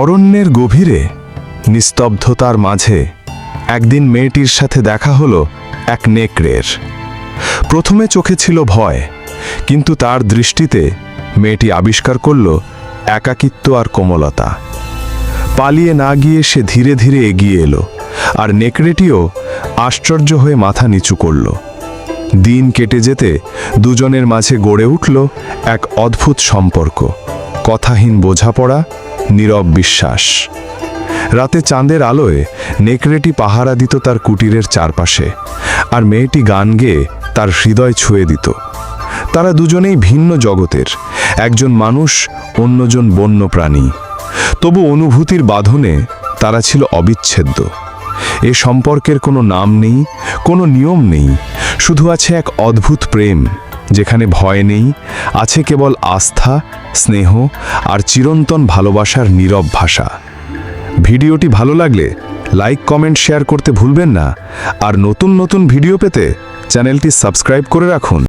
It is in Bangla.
অরণ্যের গভীরে, নিস্তব্ধতার মাঝে, একদিন মেয়েটির সাথে দেখা হলো এক নেকড়ের। প্রথমে চোখে ছিল ভয়, কিন্তু তার দৃষ্টিতে মেয়েটি আবিষ্কার করল একাকিত্ব আর কোমলতা। পালিয়ে না গিয়ে সে ধীরে ধীরে এগিয়ে এলো, আর নেকড়েটিও আশ্চর্য হয়ে মাথা নিচু করল। দিন কেটে যেতে দুজনের মাঝে গড়ে উঠল এক অদ্ভুত সম্পর্ক, কথাহীন বোঝাপড়া নীরব বিশ্বাস। রাতে চাঁদের আলোয় নেকড়েটি পাহারা দিত তার কুটিরের চারপাশে, আর মেয়েটি গান গেয়ে তার হৃদয় ছুঁয়ে দিত। তারা দুজনেই ভিন্ন জগতের, একজন মানুষ, অন্যজন বন্য প্রাণী তবু অনুভূতির বাঁধনে তারা ছিল অবিচ্ছেদ্য। এ সম্পর্কের কোনো নাম নেই, কোনো নিয়ম নেই, শুধু আছে এক অদ্ভুত প্রেম। যেখানে ভয় নেই, আছে কেবল আস্থা, স্নেহ আর চিরন্তন ভালোবাসার নীরব ভাষা। ভিডিওটি ভালো লাগলে লাইক, কমেন্ট, শেয়ার করতে ভুলবেন না। আর নতুন নতুন ভিডিও পেতে চ্যানেলটি সাবস্ক্রাইব করে রাখুন।